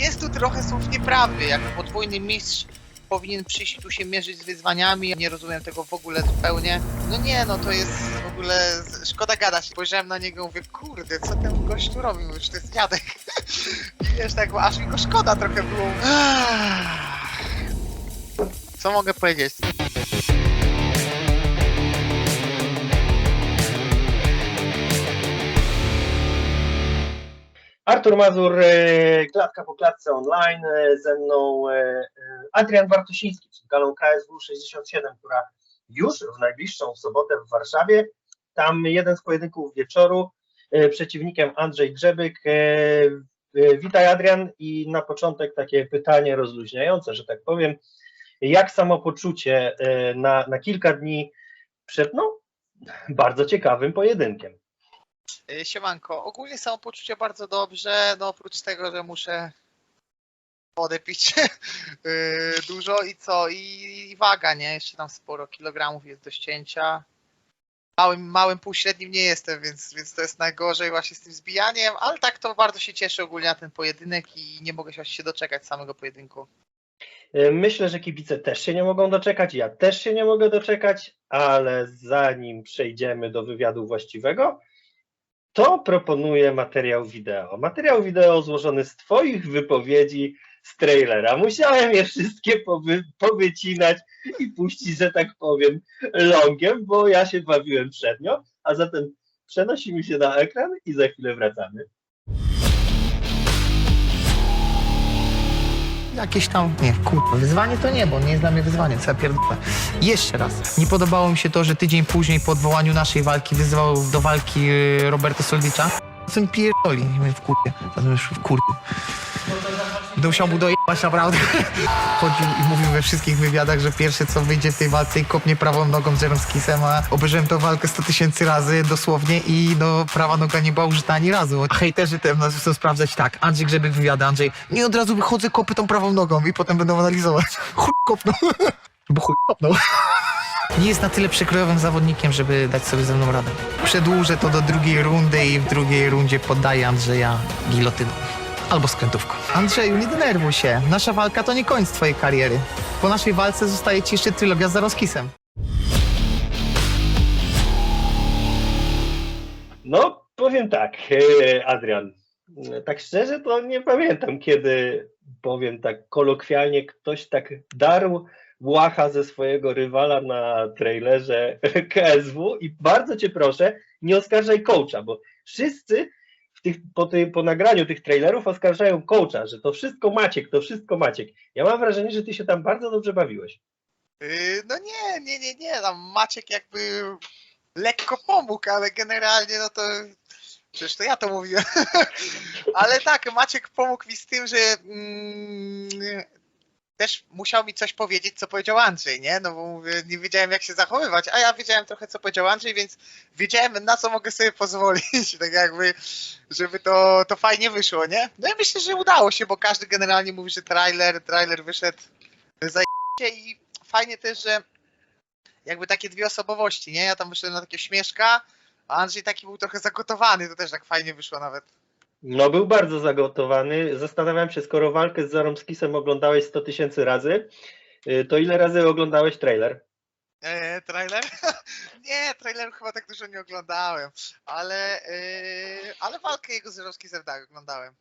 jest tu trochę słów nieprawdy, jakby podwójny mistrz powinien przyjść tu się mierzyć z wyzwaniami, nie rozumiem tego w ogóle zupełnie. No nie, no to jest w ogóle, szkoda gadać. Spojrzałem na niego mówię, kurde, co ten gość tu robi, już to jest dziadek. Wiesz, tak, aż mi go szkoda trochę było. Co mogę powiedzieć? Artur Mazur, e, klatka po klatce online, e, ze mną e, Adrian Bartosiński przed galą KSW 67, która już w najbliższą sobotę w Warszawie. Tam jeden z pojedynków wieczoru, przeciwnikiem Andrzej Grzebyk. Witaj Adrian i na początek takie pytanie rozluźniające, że tak powiem. Jak samopoczucie na, na kilka dni przed no, bardzo ciekawym pojedynkiem? Y, Siemanko, ogólnie samopoczucie bardzo dobrze, no oprócz tego, że muszę wodę pić y, dużo i co, I, i waga, nie, jeszcze tam sporo kilogramów jest do ścięcia. Małym, małym półśrednim nie jestem, więc, więc to jest najgorzej właśnie z tym zbijaniem, ale tak to bardzo się cieszę ogólnie na ten pojedynek i nie mogę się się doczekać samego pojedynku. E, Myślę, że kibice też się nie mogą doczekać, ja też się nie mogę doczekać, ale zanim przejdziemy do wywiadu właściwego, to proponuję materiał wideo. Materiał wideo złożony z Twoich wypowiedzi z trailera. Musiałem je wszystkie powy, powycinać i puścić, że tak powiem, longiem, bo ja się bawiłem przednio, a zatem przenosimy się na ekran i za chwilę wracamy. Jakieś tam, nie, kurwa, wyzwanie to nie, bo nie jest dla mnie wyzwanie, co ja pierdolę. Jeszcze raz, nie podobało mi się to, że tydzień później po odwołaniu naszej walki wyzwał do walki y, Roberto Soldicza. Mi pierdoli, mnie w kurwie, zatem już w kurwie. Będę musiał mu dojebać naprawdę. Chodził i mówił we wszystkich wywiadach, że pierwsze co wyjdzie w tej walce i kopnie prawą nogą z Jaromskisem, a obejrzałem tę walkę 100 tysięcy razy dosłownie i no prawa noga nie była użyta ani razu. A hejterzy też nas chcą sprawdzać tak, Andrzej Grzebyk wywiada, Andrzej, nie od razu wychodzę, kopię tą prawą nogą i potem będą analizować. Chuj kopnął. Bo chuj kopnął. Nie jest na tyle przekrojowym zawodnikiem, żeby dać sobie ze mną radę. Przedłużę to do drugiej rundy i w drugiej rundzie poddaję Andrzeja gilotyną. Albo skrętówką. Andrzeju, nie denerwuj się. Nasza walka to nie koniec twojej kariery. Po naszej walce zostaje ci jeszcze trylogia z Zaroskisem. No, powiem tak, e, Adrian. Tak szczerze, to nie pamiętam, kiedy powiem tak kolokwialnie, ktoś tak darł łacha ze swojego rywala na trailerze KSW i bardzo cię proszę, nie oskarżaj coacha, bo wszyscy tych, po, tej, po nagraniu tych trailerów oskarżają coacha, że to wszystko Maciek, to wszystko Maciek. Ja mam wrażenie, że ty się tam bardzo dobrze bawiłeś. Yy, no nie, nie, nie, nie, tam Maciek jakby lekko pomógł, ale generalnie no to przecież to ja to mówiłem. ale tak, Maciek pomógł mi z tym, że mm, też musiał mi coś powiedzieć, co powiedział Andrzej, nie? No bo mówię, nie wiedziałem jak się zachowywać, a ja wiedziałem trochę co powiedział Andrzej, więc wiedziałem na co mogę sobie pozwolić, tak jakby, żeby to, to fajnie wyszło, nie? No i myślę, że udało się, bo każdy generalnie mówi, że trailer, trailer wyszedł za i fajnie też, że jakby takie dwie osobowości, nie? Ja tam wyszedłem na takiego śmieszka, a Andrzej taki był trochę zagotowany, to też tak fajnie wyszło nawet. No, był bardzo zagotowany. Zastanawiałem się, skoro walkę z Zaromskisem oglądałeś 100 tysięcy razy, y, to ile razy oglądałeś trailer? Eee, trailer? nie, traileru chyba tak dużo nie oglądałem, ale, eee, ale walkę jego z Żerowskim tak oglądałem.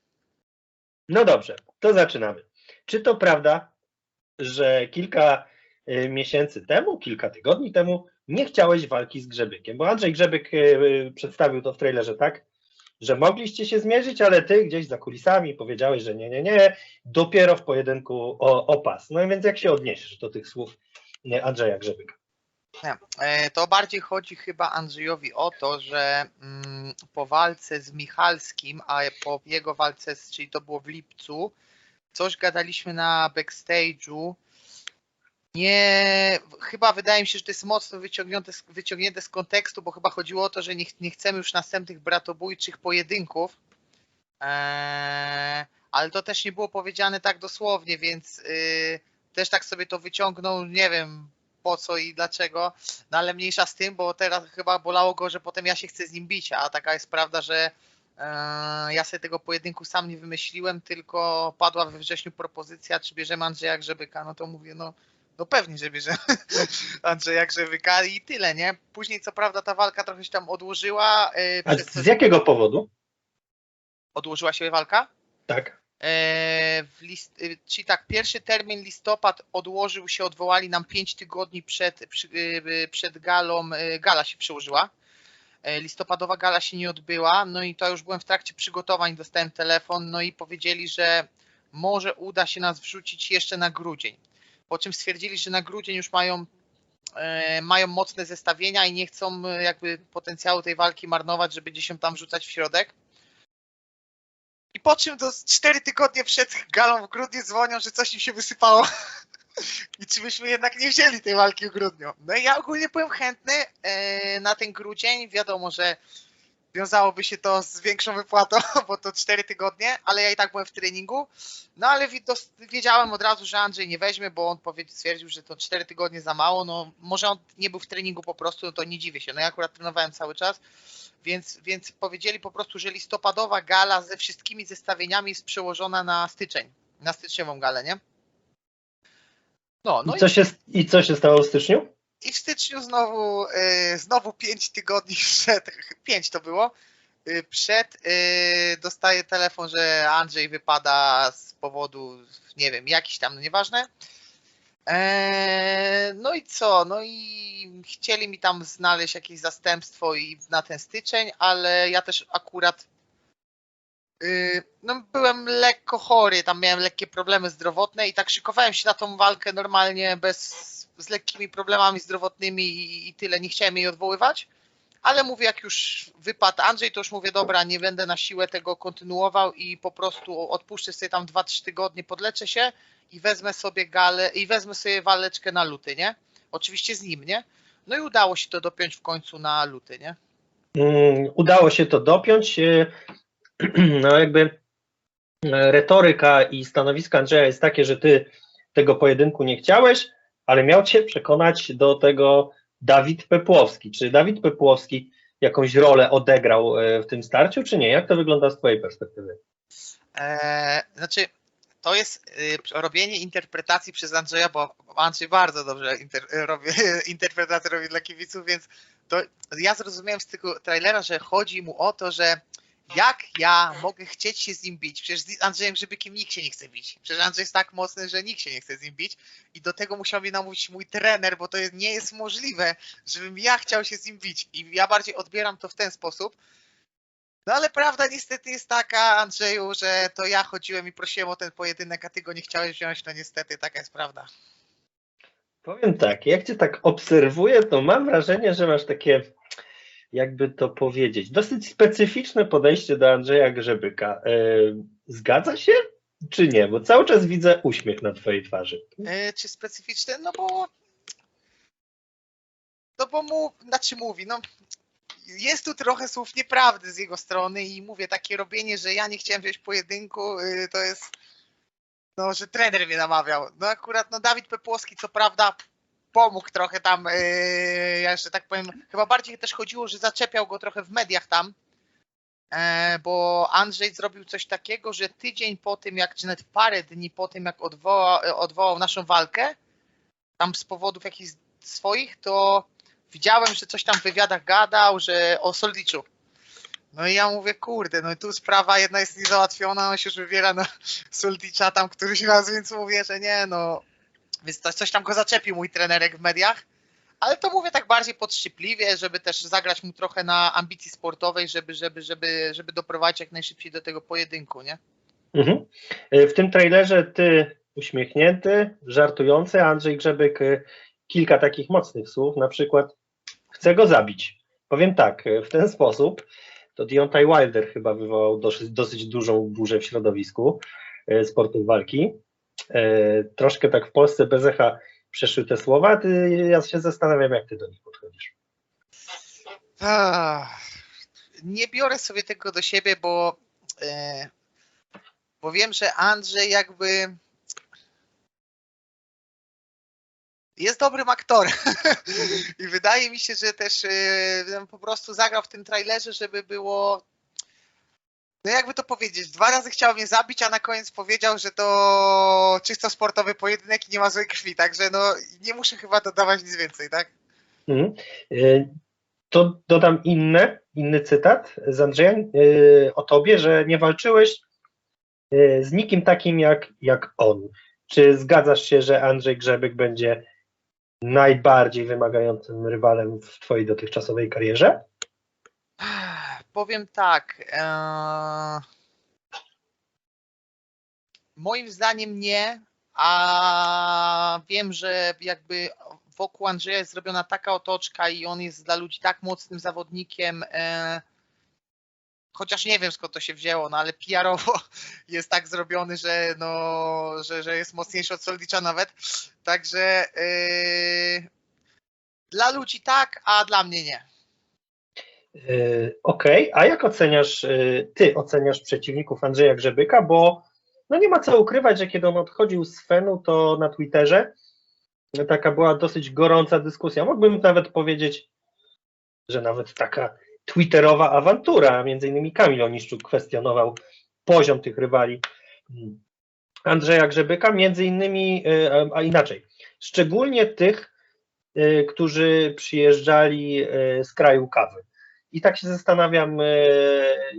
No dobrze, to zaczynamy. Czy to prawda, że kilka y, miesięcy temu, kilka tygodni temu nie chciałeś walki z Grzebykiem? Bo Andrzej Grzebyk przedstawił to w trailerze tak, że mogliście się zmierzyć, ale ty gdzieś za kulisami powiedziałeś, że nie, nie, nie, dopiero w pojedynku o, o pas. No więc jak się odniesiesz do tych słów Andrzeja Grzebyka? E, to bardziej chodzi chyba Andrzejowi o to, że mm, po walce z Michalskim, a po jego walce, czyli to było w lipcu, coś gadaliśmy na backstage'u. Nie, chyba wydaje mi się, że to jest mocno wyciągnięte, wyciągnięte z kontekstu, bo chyba chodziło o to, że nie, nie chcemy już następnych bratobójczych pojedynków. Eee, ale to też nie było powiedziane tak dosłownie, więc yy, też tak sobie to wyciągnął, nie wiem po co i dlaczego, no ale mniejsza z tym, bo teraz chyba bolało go, że potem ja się chcę z nim bić, a taka jest prawda, że E, Ja sobie tego pojedynku sam nie wymyśliłem, tylko padła we wrześniu propozycja, czy bierzemy Andrzeja Grzebyka. No to mówię, no, no pewnie, że bierzemy Andrzeja Grzebyka i tyle, nie? Później co prawda ta walka trochę się tam odłożyła. e, A to, z jakiego powodu? Odłożyła się walka? Tak. E, w list, y, czyli tak, pierwszy termin listopad odłożył się, odwołali nam 5 tygodni przed, przed galą, gala się przełożyła. E, Listopadowa gala się nie odbyła, no i to już byłem w trakcie przygotowań, dostałem telefon, no i powiedzieli, że może uda się nas wrzucić jeszcze na grudzień. Po czym stwierdzili, że na grudzień już mają, e, mają mocne zestawienia i nie chcą e, jakby potencjału tej walki marnować, żeby gdzieś ją tam wrzucać w środek. I po czym do 4 tygodnie przed galą w grudniu dzwonią, że coś im się wysypało. I czy byśmy jednak nie wzięli tej walki w grudniu. No i ja ogólnie byłem chętny e, na ten grudzień. Wiadomo, że wiązałoby się to z większą wypłatą, bo to 4 tygodnie, ale ja i tak byłem w treningu. No ale wiedziałem od razu, że Andrzej nie weźmie, bo on stwierdził, że to 4 tygodnie za mało. No może on nie był w treningu po prostu, no to nie dziwię się. No ja akurat trenowałem cały czas. Więc, więc powiedzieli po prostu, że listopadowa gala ze wszystkimi zestawieniami jest przełożona na styczeń, na styczniową galę, nie? No, no I, co się, I co się stało w styczniu? I w styczniu znowu, y, znowu 5 tygodni przed, 5 to było, y, przed y, dostaję telefon, że Andrzej wypada z powodu, nie wiem, jakiś tam, no nieważne. No i co? No i chcieli mi tam znaleźć jakieś zastępstwo i na ten styczeń, ale ja też akurat no byłem lekko chory, tam miałem lekkie problemy zdrowotne i tak szykowałem się na tą walkę normalnie bez z lekkimi problemami zdrowotnymi i, i tyle, nie chciałem jej odwoływać. Ale mówię, jak już wypadł Andrzej, to już mówię, dobra, nie będę na siłę tego kontynuował i po prostu odpuszczę sobie tam 2-3 tygodnie, podleczę się i wezmę sobie galę i wezmę sobie waleczkę na luty, nie? Oczywiście z nim, nie? No i udało się to dopiąć w końcu na luty, nie? Mm, Udało się to dopiąć. e, No jakby e, retoryka i stanowisko Andrzeja jest takie, że ty tego pojedynku nie chciałeś, ale miał cię przekonać do tego Dawid Pepłowski. Czy Dawid Pepłowski jakąś rolę odegrał e, w tym starciu, czy nie? Jak to wygląda z twojej perspektywy? Eee, znaczy, to jest y, robienie interpretacji przez Andrzeja, bo Andrzej bardzo dobrze inter, robi, interpretację robi dla kibiców, więc to ja zrozumiałem z tego trailera, że chodzi mu o to, że jak ja mogę chcieć się z nim bić? Przecież z Andrzejem Grzybykiem nikt się nie chce bić. Przecież Andrzej jest tak mocny, że nikt się nie chce z nim bić. I do tego musiał mnie namówić mój trener, bo to jest, nie jest możliwe, żebym ja chciał się z nim bić. I ja bardziej odbieram to w ten sposób. No ale prawda niestety jest taka, Andrzeju, że to ja chodziłem i prosiłem o ten pojedynek, a ty go nie chciałeś wziąć. No niestety, taka jest prawda. Powiem tak, jak cię tak obserwuję, to mam wrażenie, że masz takie, jakby to powiedzieć, dosyć specyficzne podejście do Andrzeja Grzebyka. E, Zgadza się, czy nie? Bo cały czas widzę uśmiech na twojej twarzy. E, czy specyficzne? No bo. No bo mu, znaczy mówi, no. Jest tu trochę słów nieprawdy z jego strony i mówię, takie robienie, że ja nie chciałem wziąć pojedynku, y, to jest. No, że trener mnie namawiał. No akurat, no Dawid Pepłowski, co prawda, pomógł trochę tam, yy, ja jeszcze tak powiem, chyba bardziej też chodziło, że zaczepiał go trochę w mediach tam, e, bo Andrzej zrobił coś takiego, że tydzień po tym, jak, czy nawet parę dni po tym, jak odwoła, odwołał naszą walkę, tam z powodów jakichś swoich, to widziałem, że coś tam w wywiadach gadał, że o Soldiczu. No i ja mówię, kurde, no i tu sprawa jedna jest niezałatwiona, on się już wybiera na Soldicza tam któryś raz, więc mówię, że nie, no. Więc to, coś tam go zaczepił mój trenerek w mediach. Ale to mówię tak bardziej podszczypliwie, żeby też zagrać mu trochę na ambicji sportowej, żeby, żeby, żeby, żeby doprowadzić jak najszybciej do tego pojedynku, nie? Mhm. E, W tym trailerze ty uśmiechnięty, żartujący, Andrzej Grzebyk e, kilka takich mocnych słów, na przykład chcę go zabić. Powiem tak, e, w ten sposób to Deontay Wilder chyba wywołał dosyć, dosyć dużą burzę w środowisku sportów walki. E, Troszkę tak w Polsce bez echa przeszły te słowa, ty, ja się zastanawiam, jak ty do nich podchodzisz. Nie biorę sobie tego do siebie, bo, e, bo wiem, że Andrzej jakby jest dobrym aktorem. I wydaje mi się, że też e, po prostu zagrał w tym trailerze, żeby było no jakby to powiedzieć, dwa razy chciał mnie zabić, a na koniec powiedział, że to czysto sportowy pojedynek i nie ma złej krwi, także no nie muszę chyba dodawać nic więcej, tak? Y, To dodam inne, inny cytat z Andrzeja y, o tobie, że nie walczyłeś y, z nikim takim jak, jak on. Czy zgadzasz się, że Andrzej Grzebyk będzie najbardziej wymagającym rywalem w twojej dotychczasowej karierze? Powiem tak. Eee... Moim zdaniem nie, a wiem, że jakby wokół Andrzeja jest zrobiona taka otoczka i on jest dla ludzi tak mocnym zawodnikiem. E... Chociaż nie wiem skąd to się wzięło, no ale PR-owo jest tak zrobiony, że, no, że, że jest mocniejszy od Soldicza nawet. Także e... dla ludzi tak, a dla mnie nie. Yy, Okej, a jak oceniasz, yy, ty oceniasz przeciwników Andrzeja Grzebyka, bo no nie ma co ukrywać, że kiedy on odchodził z Fenu, to na Twitterze taka była dosyć gorąca dyskusja. Mógłbym nawet powiedzieć, że nawet taka twitterowa awantura, między innymi Kamil Oniszczuk kwestionował poziom tych rywali mm, Andrzeja Grzebyka, między innymi, yy, a- inaczej, szczególnie tych, którzy przyjeżdżali z kraju kawy. I tak się zastanawiam, e,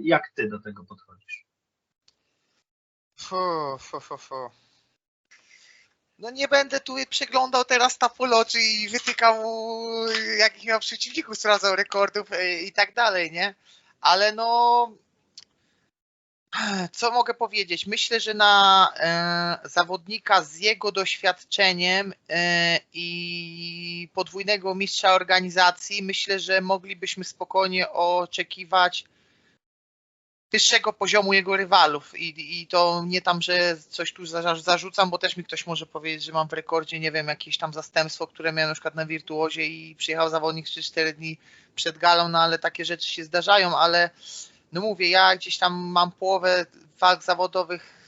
jak ty do tego podchodzisz. Fu, fu, fu, fu. No nie będę tu przeglądał teraz tapologii i wytykał jakich miał przeciwników, sprawdzał rekordów e, i tak dalej, nie? Ale no, co mogę powiedzieć? Myślę, że na e, zawodnika z jego doświadczeniem e, i podwójnego mistrza organizacji, myślę, że moglibyśmy spokojnie oczekiwać wyższego poziomu jego rywalów i, i to nie tam, że coś tu za- zarzucam, bo też mi ktoś może powiedzieć, że mam w rekordzie, nie wiem, jakieś tam zastępstwo, które miałem na przykład na Wirtuozie i przyjechał zawodnik 3-4 dni przed galą, no ale takie rzeczy się zdarzają, ale no mówię, ja gdzieś tam mam połowę walk zawodowych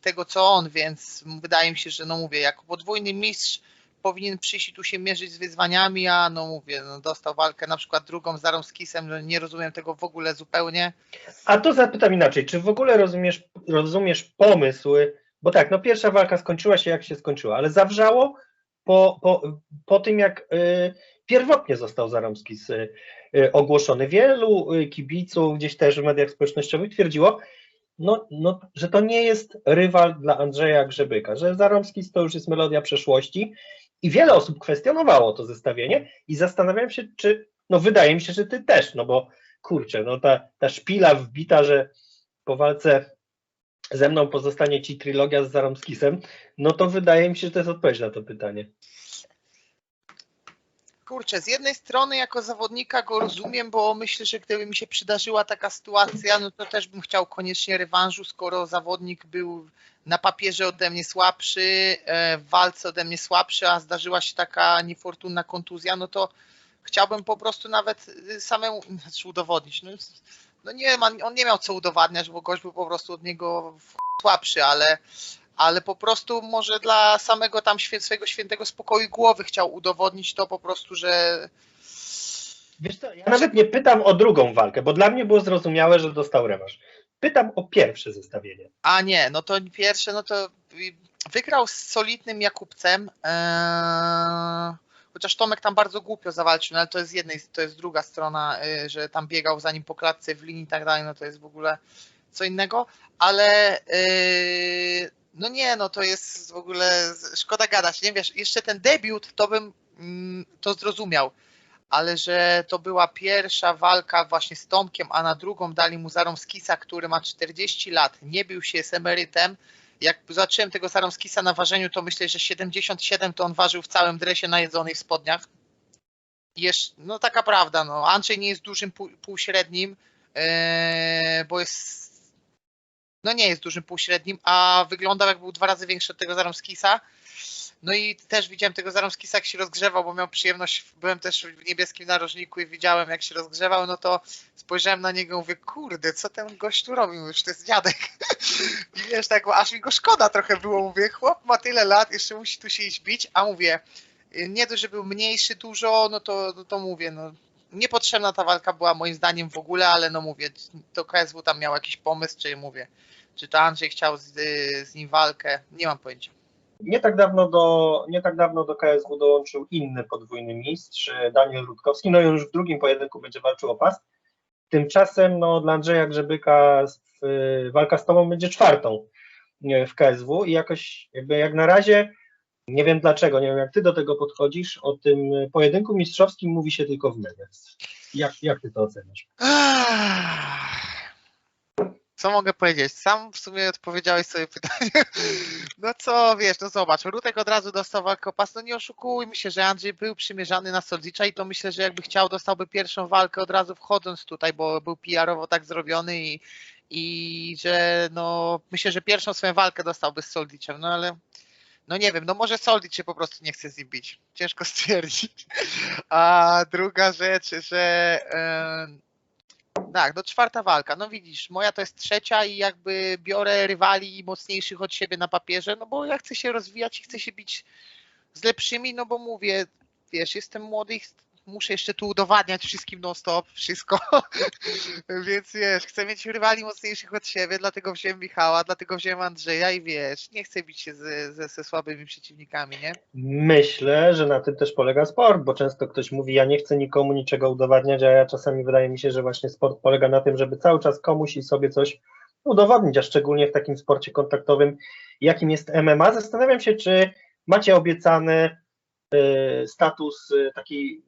tego co on, więc wydaje mi się, że no mówię, jako podwójny mistrz powinien przyjść i tu się mierzyć z wyzwaniami, a no mówię, no dostał walkę na przykład drugą z Daromskisem, no nie rozumiem tego w ogóle zupełnie. A to zapytam inaczej, czy w ogóle rozumiesz, rozumiesz pomysły, bo tak, no pierwsza walka skończyła się jak się skończyła, ale zawrzało po, po, po tym jak y, pierwotnie został Zaromski z, y, ogłoszony. Wielu y, kibiców gdzieś też w mediach społecznościowych twierdziło, no, no, że to nie jest rywal dla Andrzeja Grzebyka, że Zaromski to już jest melodia przeszłości i wiele osób kwestionowało to zestawienie i zastanawiałem się, czy, no wydaje mi się, że ty też, no bo kurczę, no ta, ta szpila wbita, że po walce ze mną pozostanie ci trylogia z Zaromskisem, no to wydaje mi się, że to jest odpowiedź na to pytanie. Kurczę, z jednej strony jako zawodnika go rozumiem, bo myślę, że gdyby mi się przydarzyła taka sytuacja, no to też bym chciał koniecznie rewanżu, skoro zawodnik był na papierze ode mnie słabszy, e, w walce ode mnie słabszy, a zdarzyła się taka niefortunna kontuzja, no to chciałbym po prostu nawet y, samemu znaczy udowodnić. No, no nie on nie miał co udowadniać, bo gość był po prostu od niego słabszy, ale ale po prostu może dla samego tam świę, swojego świętego spokoju głowy chciał udowodnić to po prostu, że Wiesz co, ja nawet nie pytam o drugą walkę, bo dla mnie było zrozumiałe, że dostał rewanż. Pytam o pierwsze zestawienie. a nie, no to pierwsze, no to wygrał z solidnym Jakubcem, eee, chociaż Tomek tam bardzo głupio zawalczył, no ale to jest jednej, to jest druga strona, y, że tam biegał za nim po klatce w linii i tak dalej, no to jest w ogóle co innego, ale yy, no nie, no to jest w ogóle szkoda gadać, nie wiesz, jeszcze ten debiut to bym mm, to zrozumiał, ale że to była pierwsza walka właśnie z Tomkiem, a na drugą dali mu Zaromskisa, który ma 40 lat, nie bił się z emerytem, jak zobaczyłem tego Zaromskisa na ważeniu, to myślę, że 77 to on ważył w całym dresie najedzonej w spodniach. Jesz, no taka prawda, no. Andrzej nie jest dużym pół, półśrednim, yy, bo jest no nie jest dużym półśrednim, a wyglądał jak był dwa razy większy od tego Zaromskisa. No i też widziałem tego Zaromskisa, jak się rozgrzewał, bo miał przyjemność, byłem też w niebieskim narożniku i widziałem, jak się rozgrzewał, no to spojrzałem na niego i mówię, kurde, co ten gość tu robi? Już to jest dziadek. I wiesz, tak, aż mi go szkoda trochę było, mówię, chłop ma tyle lat, jeszcze musi tu się iść bić, a mówię, nie dość, że był mniejszy dużo, no to, no to mówię, no niepotrzebna ta walka była moim zdaniem w ogóle, ale no mówię, to KSW tam miał jakiś pomysł, czy mówię, czy to Andrzej chciał z, z nim walkę, nie mam pojęcia. Nie tak dawno do, nie tak dawno do KSW dołączył inny podwójny mistrz, Daniel Rutkowski, no i już w drugim pojedynku będzie walczył o pas. Tymczasem no, dla Andrzeja Grzebyka y, walka z tobą będzie czwartą y, w KSW i jakoś jakby jak na razie nie wiem dlaczego, nie wiem jak ty do tego podchodzisz, o tym pojedynku mistrzowskim mówi się tylko w mediach. Jak, jak ty to oceniasz? Co mogę powiedzieć? Sam w sumie odpowiedziałeś sobie pytanie. No co, wiesz, no zobacz, Rutek od razu dostał walkę o pas, no nie oszukujmy się, że Andrzej był przymierzany na Soldzicza i to myślę, że jakby chciał, dostałby pierwszą walkę od razu wchodząc tutaj, bo był PR-owo tak zrobiony i, i że no myślę, że pierwszą swoją walkę dostałby z Soldiczem, no ale no nie wiem, no może Soldic się po prostu nie chce z nim bić. Ciężko stwierdzić. A druga rzecz, że yy, tak, no czwarta walka. No widzisz, moja to jest trzecia i jakby biorę rywali mocniejszych od siebie na papierze, no bo ja chcę się rozwijać i chcę się bić z lepszymi, no bo mówię, wiesz, jestem młody i muszę jeszcze tu udowadniać wszystkim non-stop, wszystko. Więc wiesz, chcę mieć rywali mocniejszych od siebie, dlatego wziąłem Michała, dlatego wziąłem Andrzeja i wiesz, nie chcę bić się ze, ze, ze słabymi przeciwnikami, nie? Myślę, że na tym też polega sport, bo często ktoś mówi, ja nie chcę nikomu niczego udowadniać, a ja czasami wydaje mi się, że właśnie sport polega na tym, żeby cały czas komuś i sobie coś udowodnić, a szczególnie w takim sporcie kontaktowym, jakim jest MMA. Zastanawiam się, czy macie obiecane status y, takiej,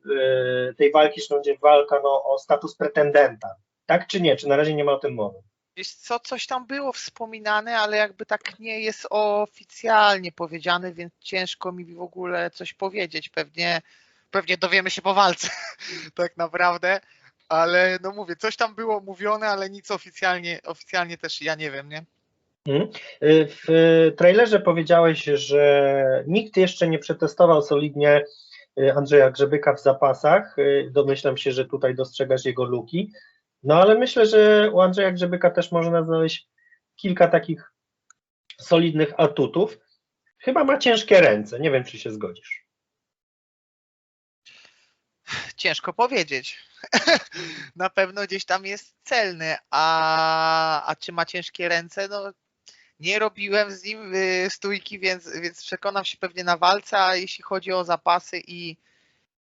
tej walki, że będzie walka no, o status pretendenta. Tak czy nie? Czy na razie nie ma o tym mowy? Wiesz co, coś tam było wspominane, ale jakby tak nie jest oficjalnie powiedziane, więc ciężko mi w ogóle coś powiedzieć. Pewnie, pewnie dowiemy się po walce, tak naprawdę. Ale no mówię, coś tam było mówione, ale nic oficjalnie, oficjalnie też ja nie wiem, nie? Mhm. Y, w trailerze powiedziałeś, że nikt jeszcze nie przetestował solidnie y, Andrzeja Grzebyka w zapasach. Y, domyślam się, że tutaj dostrzegasz jego luki. No ale myślę, że u Andrzeja Grzebyka też można znaleźć kilka takich solidnych atutów. Chyba ma ciężkie ręce. Nie wiem, czy się zgodzisz. Ciężko powiedzieć. Na pewno gdzieś tam jest celny, a, a czy ma ciężkie ręce? No nie robiłem z nim y, stójki, więc, więc przekonam się pewnie na walce, a jeśli chodzi o zapasy i,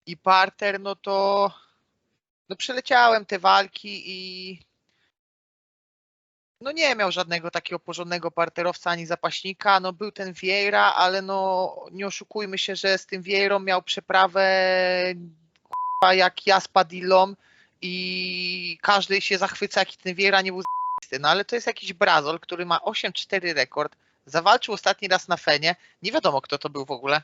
i parter, no to no przeleciałem te walki i no nie miał żadnego takiego porządnego parterowca ani zapaśnika. No był ten Vieira, ale no nie oszukujmy się, że z tym Vieirą miał przeprawę jak ja z Padillą i każdy się zachwyca, jaki ten Vieira nie był no ale to jest jakiś Brazol, który ma 8-4 rekord, zawalczył ostatni raz na Fenie, nie wiadomo kto to był w ogóle.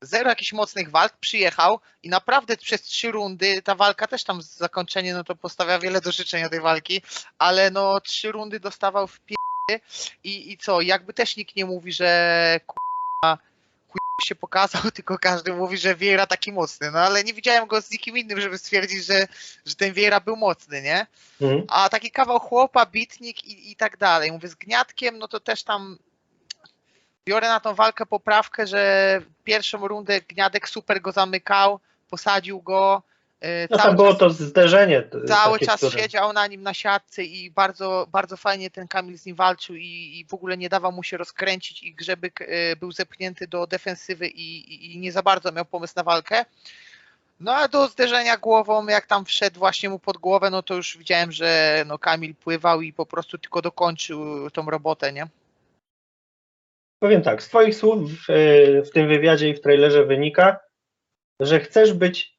Zero jakichś mocnych walk, przyjechał i naprawdę przez trzy rundy, ta walka też tam zakończenie, no to postawia wiele do życzenia tej walki, ale no trzy rundy dostawał w pie... i, i co, jakby też nikt nie mówi, że k***a, się pokazał, tylko każdy mówi, że Vieira taki mocny, no ale nie widziałem go z nikim innym, żeby stwierdzić, że, że ten Vieira był mocny, nie? Mhm. A taki kawał chłopa, bitnik i, i tak dalej. Mówię, z Gniatkiem, no to też tam biorę na tą walkę poprawkę, że pierwszą rundę Gniadek super go zamykał, posadził go, no tam było to zderzenie. Cały czas które... siedział na nim na siatce i bardzo, bardzo fajnie ten Kamil z nim walczył i, i w ogóle nie dawał mu się rozkręcić i Grzebyk e, był zepchnięty do defensywy i, i, i nie za bardzo miał pomysł na walkę. No a do zderzenia głową, jak tam wszedł właśnie mu pod głowę, no to już widziałem, że no Kamil pływał i po prostu tylko dokończył tą robotę, nie? Powiem tak, z Twoich słów w, w tym wywiadzie i w trailerze wynika, że chcesz być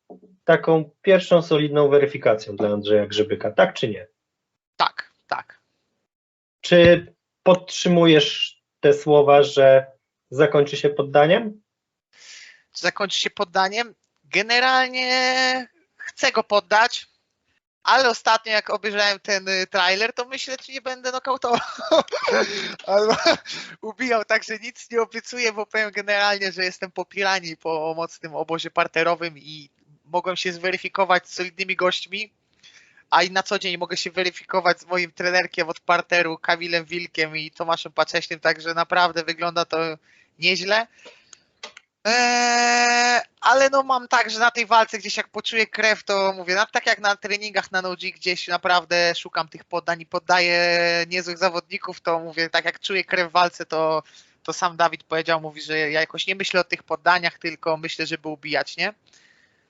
taką pierwszą solidną weryfikacją dla Andrzeja Grzybyka, tak czy nie? Tak, tak. Czy podtrzymujesz te słowa, że zakończy się poddaniem? Czy zakończy się poddaniem? Generalnie chcę go poddać, ale ostatnio jak obejrzałem ten y, trailer, to myślę, czy nie będę nokautował. Albo ubijał, także nic nie obiecuję, bo powiem generalnie, że jestem po piranii po mocnym obozie parterowym i mogłem się zweryfikować z solidnymi gośćmi, a i na co dzień mogę się weryfikować z moim trenerkiem od parteru, Kamilem Wilkiem i Tomaszem Pacześnym, także naprawdę wygląda to nieźle. Eee, ale no mam tak, że na tej walce gdzieś jak poczuję krew, to mówię, no, tak jak na treningach na NoG gdzieś naprawdę szukam tych poddań i poddaję niezłych zawodników, to mówię, tak jak czuję krew w walce, to, to sam Dawid powiedział, mówi, że ja jakoś nie myślę o tych poddaniach, tylko myślę, żeby ubijać, nie?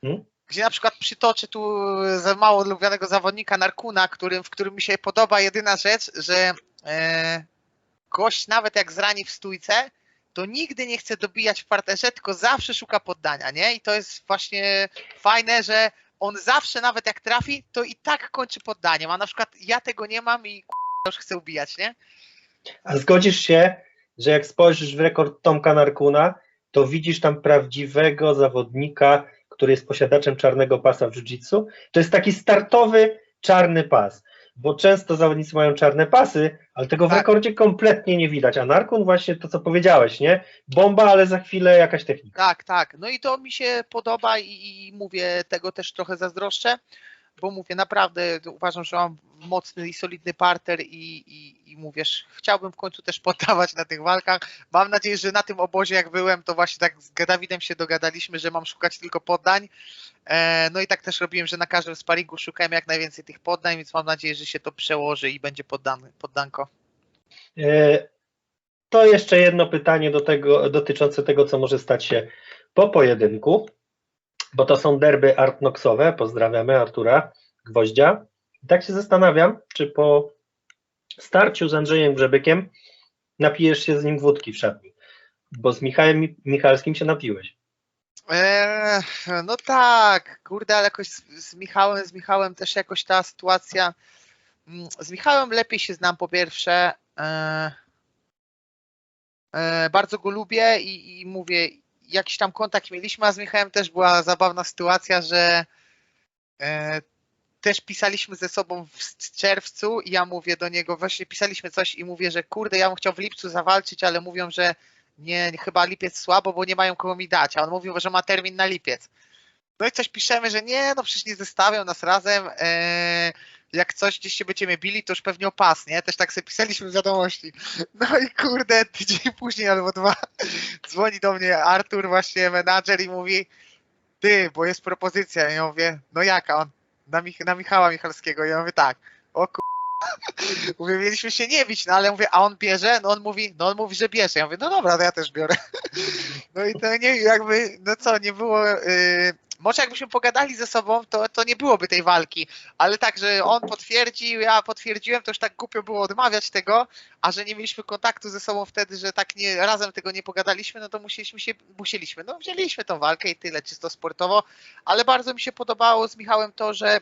Hmm? Gdzie na przykład przytoczę tu za mało lubianego zawodnika Narkuna, którym, w którym mi się podoba jedyna rzecz, że e, gość nawet jak zrani w stójce, to nigdy nie chce dobijać w parterze, tylko zawsze szuka poddania, nie? I to jest właśnie fajne, że on zawsze, nawet jak trafi, to i tak kończy poddaniem, a na przykład ja tego nie mam i już chcę ubijać, nie? A zgodzisz się, że jak spojrzysz w rekord Tomka Narkuna, to widzisz tam prawdziwego zawodnika, który jest posiadaczem czarnego pasa w jiu-jitsu? To jest taki startowy czarny pas, bo często zawodnicy mają czarne pasy, ale tego w Tak. rekordzie kompletnie nie widać. A Narkun właśnie to, co powiedziałeś, nie? Bomba, ale za chwilę jakaś technika. Tak, tak. No i to mi się podoba i, i mówię, tego też trochę zazdroszczę, bo mówię, naprawdę uważam, że mam mocny i solidny parter i, i, i mówisz, chciałbym w końcu też poddawać na tych walkach. Mam nadzieję, że na tym obozie jak byłem, to właśnie tak z Dawidem się dogadaliśmy, że mam szukać tylko poddań. E, no i tak też robiłem, że na każdym sparingu szukałem jak najwięcej tych poddań, więc mam nadzieję, że się to przełoży i będzie poddany, poddanko. E, To jeszcze jedno pytanie do tego, dotyczące tego, co może stać się po pojedynku, bo to są derby artnoxowe. Pozdrawiamy Artura Gwoździa. I tak się zastanawiam, czy po starciu z Andrzejem Grzebykiem napijesz się z nim wódki w szatni, bo z Michałem Mi- Michalskim się napiłeś. Eee, no tak, kurde, ale jakoś z, z Michałem, z Michałem też jakoś ta sytuacja. mm, Z Michałem lepiej się znam po pierwsze. E, e, bardzo go lubię i, i mówię, jakiś tam kontakt mieliśmy, a z Michałem też była zabawna sytuacja, że e, też pisaliśmy ze sobą w czerwcu i ja mówię do niego, właśnie pisaliśmy coś i mówię, że kurde, ja bym chciał w lipcu zawalczyć, ale mówią, że nie, chyba lipiec słabo, bo nie mają kogo mi dać, a on mówił, że ma termin na lipiec. No i coś piszemy, że nie, no przecież nie zestawią nas razem, eee, jak coś gdzieś się będziemy bili, to już pewnie o pas, nie? Też tak sobie pisaliśmy wiadomości. No i kurde, tydzień później albo dwa dzwoni do mnie Artur, właśnie menadżer i mówi ty, bo jest propozycja. I ja mówię, no jaka on? Na, Mich- na Michała Michalskiego. I ja mówię tak, o ku... Mówię, mieliśmy się nie bić, no ale mówię, a on bierze? No on mówi, no on mówi, że bierze. Ja mówię, no dobra, to ja też biorę. No i to nie, jakby, no co, nie było... Yy... Może jakbyśmy pogadali ze sobą, to, to nie byłoby tej walki, ale tak, że on potwierdził, ja potwierdziłem, to już tak głupio było odmawiać tego, a że nie mieliśmy kontaktu ze sobą wtedy, że tak nie, razem tego nie pogadaliśmy, no to musieliśmy się, musieliśmy, no wzięliśmy tą walkę i tyle, czysto sportowo, ale bardzo mi się podobało z Michałem to, że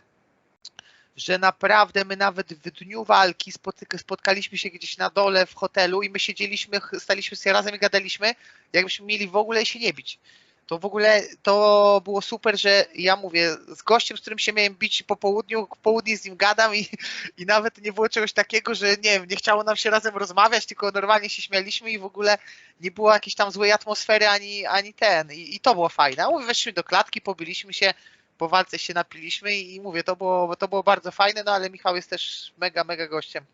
że naprawdę my nawet w dniu walki spotkaliśmy się gdzieś na dole w hotelu i my siedzieliśmy, staliśmy sobie razem i gadaliśmy, jakbyśmy mieli w ogóle się nie bić. To w ogóle to było super, że ja mówię, z gościem, z którym się miałem bić po południu, w południe z nim gadam i, i nawet nie było czegoś takiego, że nie wiem, nie chciało nam się razem rozmawiać, tylko normalnie się śmialiśmy i w ogóle nie było jakiejś tam złej atmosfery ani, ani ten. I, I to było fajne. Mówię, weszliśmy do klatki, pobiliśmy się, po walce się napiliśmy i, i mówię, to było, to było bardzo fajne, no ale Michał jest też mega, mega gościem.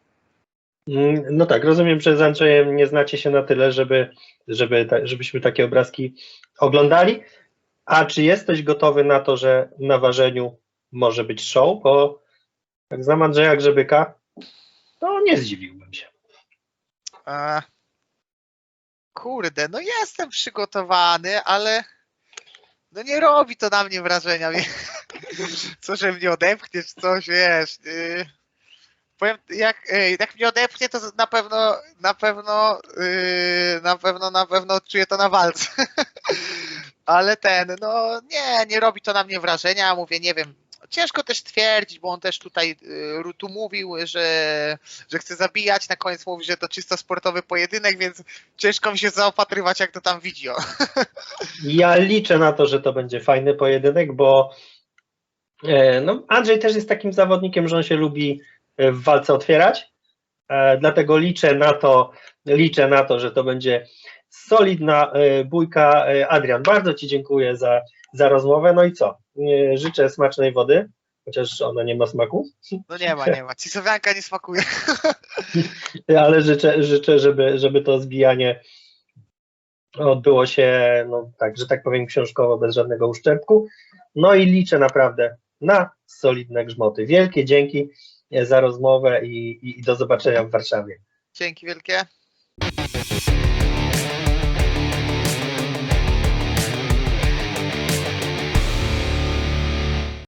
Mm, No tak, rozumiem, że z Andrzejem nie znacie się na tyle, żeby, żeby, żebyśmy takie obrazki oglądali. A czy jesteś gotowy na to, że na ważeniu może być show? Bo jak znam Andrzeja Grzebyka, to nie zdziwiłbym się. E, kurde, no jestem przygotowany, ale no nie robi to na mnie wrażenia. Co, że mnie odepchnie, czy coś, wiesz. Yy, powiem, jak, jak mnie odepchnie, to na pewno, na pewno, yy, na pewno, na pewno czuję to na walce. Ale ten, no nie, nie robi to na mnie wrażenia, mówię, nie wiem. Ciężko też twierdzić, bo on też tutaj yy, tu mówił, że, że chce zabijać, na koniec mówi, że to czysto sportowy pojedynek, więc ciężko mi się zaopatrywać, jak to tam widzi. Ja liczę na to, że to będzie fajny pojedynek, bo e, no, Andrzej też jest takim zawodnikiem, że on się lubi w walce otwierać. E, Dlatego liczę na to, liczę na to, że to będzie solidna e, bójka. E, Adrian, bardzo Ci dziękuję za, za rozmowę. No i co? E, Życzę smacznej wody, chociaż ona nie ma smaku, No nie ma, nie ma. Cisowianka nie smakuje. ale życzę, życzę żeby, żeby to zbijanie odbyło się, no tak, że tak powiem, książkowo, bez żadnego uszczerbku. No i liczę naprawdę na solidne grzmoty. Wielkie dzięki e, za rozmowę i, i, i do zobaczenia w Warszawie. Dzięki wielkie.